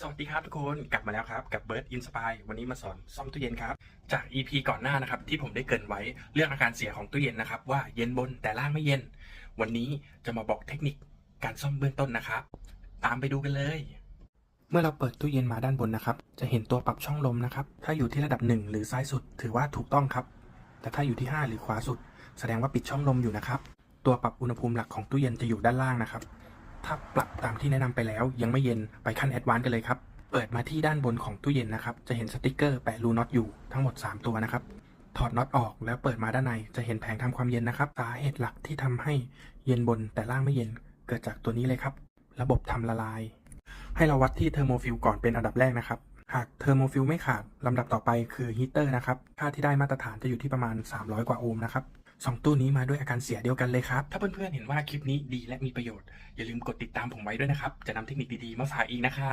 สวัสดีครับทุกคนกลับมาแล้วครับ กับ Bird Inspire วันนี้มาสอนซ่อมตู้เย็นครับ จาก EP ก่อนหน้านะครับ ที่ผมได้เกินไว้เรื่องอาการเสียของตู้เย็นนะครับ ว่าเย็นบนแต่ล่างไม่เย็น วันนี้จะมาบอกเทคนิคการซ่อมเบื้องต้นนะครับ ตามไปดูกันเลย เมื่อเราเปิดตู้เย็นมาด้านบนนะครับ จะเห็นตัวปรับช่องลมนะครับ ถ้าอยู่ที่ระดับ 1 หรือซ้ายสุด ถือว่าถูกต้องครับ แต่ถ้าอยู่ที่ 5 หรือขวาสุด แสดงว่าปิดช่องลมอยู่นะครับ ตัวปรับอุณหภูมิหลักของตู้เย็นจะอยู่ด้านล่างนะครับ ถ้าปรับตามที่แนะนำไปแล้ว ยังไม่เย็นไปขั้นแอดวานซ์กันเลยครับ เปิดมาที่ด้านบนของตู้เย็นนะครับ จะเห็นสติกเกอร์แปะรูน็อตอยู่ทั้งหมด 3 ตัวนะครับ ถอดน็อตออกแล้วเปิดมาด้านในจะเห็นแผงทำความเย็นนะครับ สาเหตุหลักที่ทำให้เย็นบนแต่ล่างไม่เย็น เกิดจากตัวนี้เลยครับ ระบบทำละลาย ให้เราวัดที่เทอร์โมฟิลก่อนเป็นอันดับแรกนะครับหากเทอร์โมฟิลไม่ขาดลำดับต่อไปคือฮีเตอร์นะครับ ค่าที่ได้มาตรฐานจะอยู่ที่ประมาณ 300 กว่าโอห์มนะครับ สองตู้นี้มาด้วยอาการเสียเดียวกันเลยครับ ถ้าเพื่อนๆเห็นว่าคลิปนี้ดีและมีประโยชน์ อย่าลืมกดติดตามผมไว้ด้วยนะครับ จะนำเทคนิคดีๆมาฝากอีกนะครับ